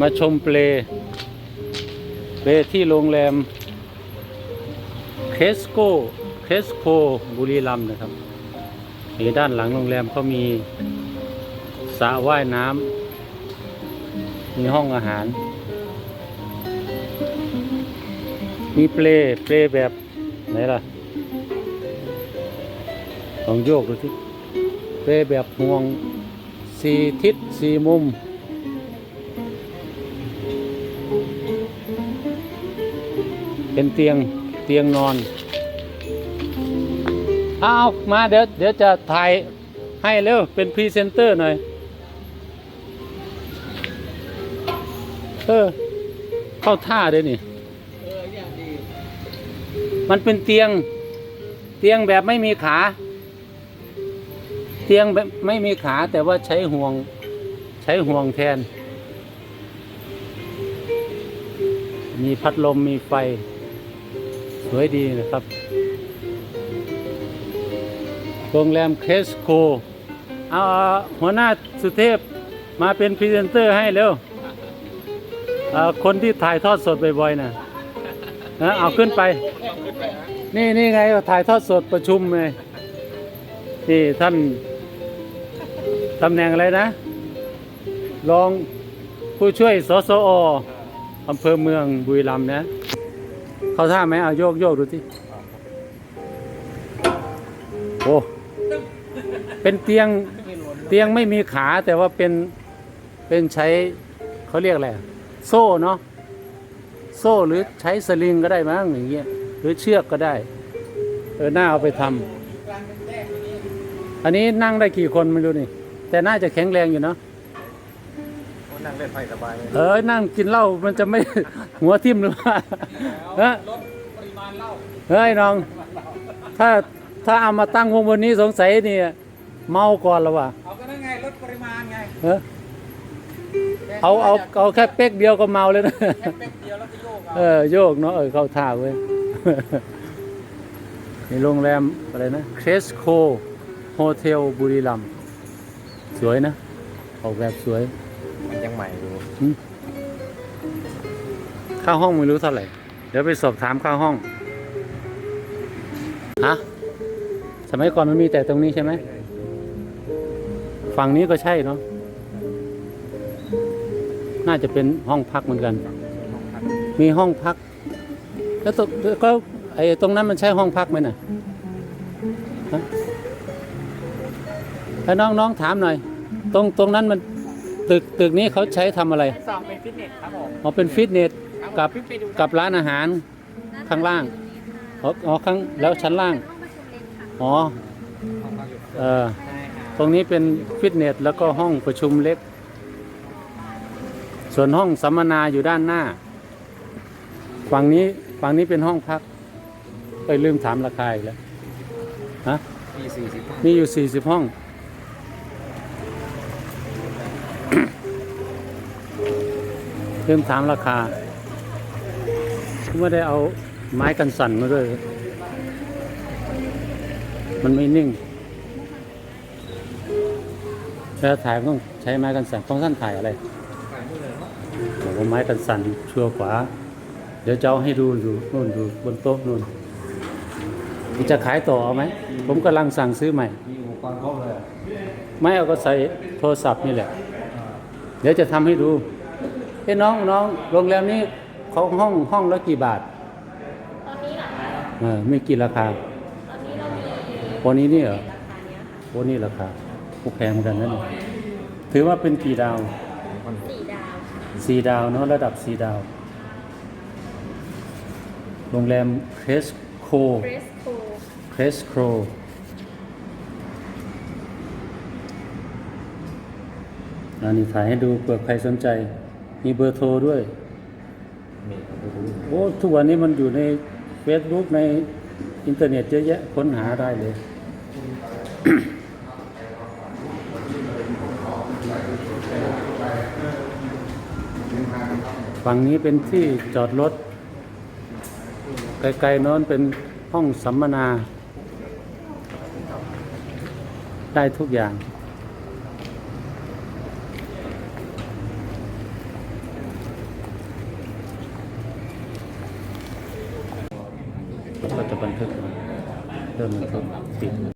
มาชมเปลเปลที่โรงแรมเคสโกเคสโคบุรีรัมนะครับนี่ด้านหลังโรงแรมเขามีสระว่ายน้ำมีห้องอาหาร มีเปลเปลแบบไหนล่ะลองโยกดูสิเปลแบบห่วงสี่ทิศสี่มุม เป็นเตียงเตียงนอนเอามาเดี๋ยวเดี๋ยวจะถ่ายให้เร็วเป็นพรีเซนเตอร์หน่อย เออ เข้าท่าเลยนี่ มันเป็นเตียง เตียงแบบไม่มีขา เตียงแบบไม่มีขาแต่ว่าใช้ห่วง ใช้ห่วงแทน มีพัดลมมีไฟ สวยดีนะครับ โรงแรมเคสโคเอาหัวหน้าสุเทพมาเป็นพรีเซนเตอร์ให้เร็วคนที่ถ่ายทอดสดบ่อยๆนะนะเอาขึ้นไป นี่นี่ไงถ่ายทอดสดประชุมไงนี่ท่านตำแหน่งอะไรนะ รองผู้ช่วยสสออำเภอเมืองบุรีรัมย์นะ เขาท่าไหมเอาโยกโยกดูที่โอ้เป็นเตียงเตียงไม่มีขาแต่ว่าเป็นเป็นใช้เขาเรียกอะไรโซ่เนาะโซ่หรือใช้สลิงก็ได้มั้งอย่างเงี้ยหรือเชือกก็ได้ เออน่าเอาไปทำกลาอันนี้นั่งได้กี่คนไม่รู้นี่ แต่น่าจะแข็งแรงอยู่เนาะ นนั่งเล่นไฟสบายเลยเออ นั่งกินเหล้ามันจะไม่ หัวทิ่มหรือว่าเออลดปริมาณเหล้าเฮ้ยน้อง ถ้าถ้าเอามาตั้งวงบนนี้สงสัยนี่เมาก่อนแล้วว่ะเอาก็นั่นไงลดปริมาณไงเออเอาเอาเอาแค่เป๊กเดียวก็เมาเลยนะแค่เป๊กเดียวแล้วก็โยกเอาเออโยกเนาะเออเข้าท่าเว้ยนี่โรงแรมอะไรนะเคสโคโฮเทลบุรีรัมย์สวยนะ ออกแบบสวยมันยัง ใหม่อยู่ค่าห้องไม่รู้เท่าไหร่ เดี๋ยวไปสอบถามค่าห้อง ฮะ สมัยก่อนมันมีแต่ตรงนี้ใช่ไหม ฝั่งนี้ก็ใช่เนาะ น่าจะเป็นห้องพักเหมือนกัน มีห้องพัก แล้วตก็ไอ้ตรงนั้นมันใช่ห้องพักไหมน่ะฮะแล้วน้องน้องถามหน่อย ตรงตรงนั้นมัน ตึกตึกนี้เขาใช้ทำอะไรสองเป็นฟิตเนสครับผมอ๋อเป็นฟิตเนสกับครับผมไปดูได้กับร้านอาหาร ข้างล่าง อ๋ออ๋อข้างแล้วชั้นล่างอ๋อห้องพักอยู่เออใช่ครับตรงนี้เป็นฟิตเนสแล้วก็ห้องประชุมเล็ก ส่วนห้องสัมมนาอยู่ด้านหน้า ฝั่งนี้ฝั่งนี้เป็นห้องพัก ไปลืมถามราคาอีกแล้วฮะมีสี่สิบมีอยู่ 40 ห้อง ลืมถามราคาไม่ได้เอาไม้กันสั่นมาด้วย มันไม่นิ่งแล้วถ่ายต้องใช้ไม้กันสั่นต้องท่านถ่ายอะไรขายมือเลยเนาะบอกว่าไม้กันสั่นชัวร์กว่าเดี๋ยวจะเอาให้ดูดูนู่นดูบนโต๊ะนู่นจะขายต่อเอาไหม ผมกำลังสั่งซื้อใหม่มีอุปกรณ์ครบเลยไม่เอาก็ใส่โทรศัพท์นี่แหละ เดี๋ยวจะทำให้ดูเอ้น้องน้องโรงแรมนี้เขาห้องห้องละกี่บาท ตอนนี้เหรอคะเออไม่กี่ราคา ตอนนี้เรามีโอนี้นี่เหรอราคาเนี้ยโอนี่ราคาโอแพงเหมือนกันนั่นถือว่าเป็นกี่ดาวสี่ดาวค่ะสี่ดาวเนาะระดับสี่ดาว โรงแรมเครสโคเฟรสโคเครสโค อันนี้ถ่ายให้ดูเผื่อใครสนใจ มีเบอร์โทรด้วยมีครับดูดูโอ้ทุกวันนี้มันอยู่ใน Facebook ในอินเทอร์เน็ตเยอะแยะค้นหาได้เลย ฝั่งนี้เป็นที่จอดรถ ไกลๆโน้นเป็นห้องสัมมนา ได้ทุกอย่าง ก็จะบันทึกเริ่มบันทึกปิด